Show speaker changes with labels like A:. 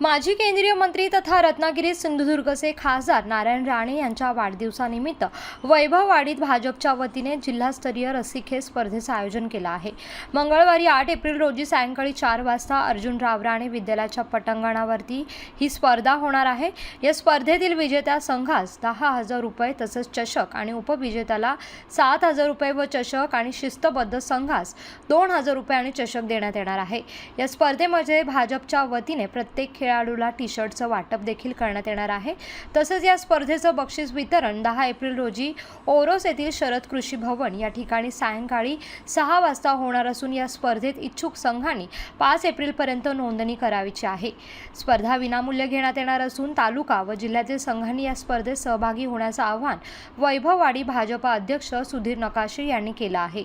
A: माजी केंद्रीय मंत्री तथा रत्नागिरी सिंधुदुर्गचे खासदार नारायण राणे यांच्या वाढदिवसानिमित्त वैभववाडीत भाजपच्या वतीने जिल्हास्तरीय रस्सीखेच स्पर्धेचं आयोजन केलं आहे. मंगळवारी आठ एप्रिल रोजी सायंकाळी चार वाजता अर्जुनराव राणे विद्यालयाच्या पटांगणावरती ही स्पर्धा होणार आहे. या स्पर्धेतील विजेत्या संघास दहा हजार रुपये तसंच चषक आणि उपविजेत्याला सात हजार रुपये व चषक आणि शिस्तबद्ध संघास दोन हजार रुपये आणि चषक देण्यात येणार आहे. या स्पर्धेमध्ये भाजपच्या वतीने प्रत्येक खेळ खेळाडूला टी शर्टचं वाटप देखील करण्यात येणार आहे. तसंच या स्पर्धेचं बक्षीस वितरण दहा एप्रिल रोजी ओरोस येथील शरद कृषी भवन या ठिकाणी सायंकाळी सहा वाजता होणार असून या स्पर्धेत इच्छुक संघांनी पाच एप्रिलपर्यंत नोंदणी करावीची आहे. स्पर्धा विनामूल्य घेण्यात येणार असून तालुका व जिल्ह्यातील संघांनी या स्पर्धेत सहभागी होण्याचं आवाहन वैभववाडी भाजपा अध्यक्ष सुधीर नकाशे यांनी केलं आहे.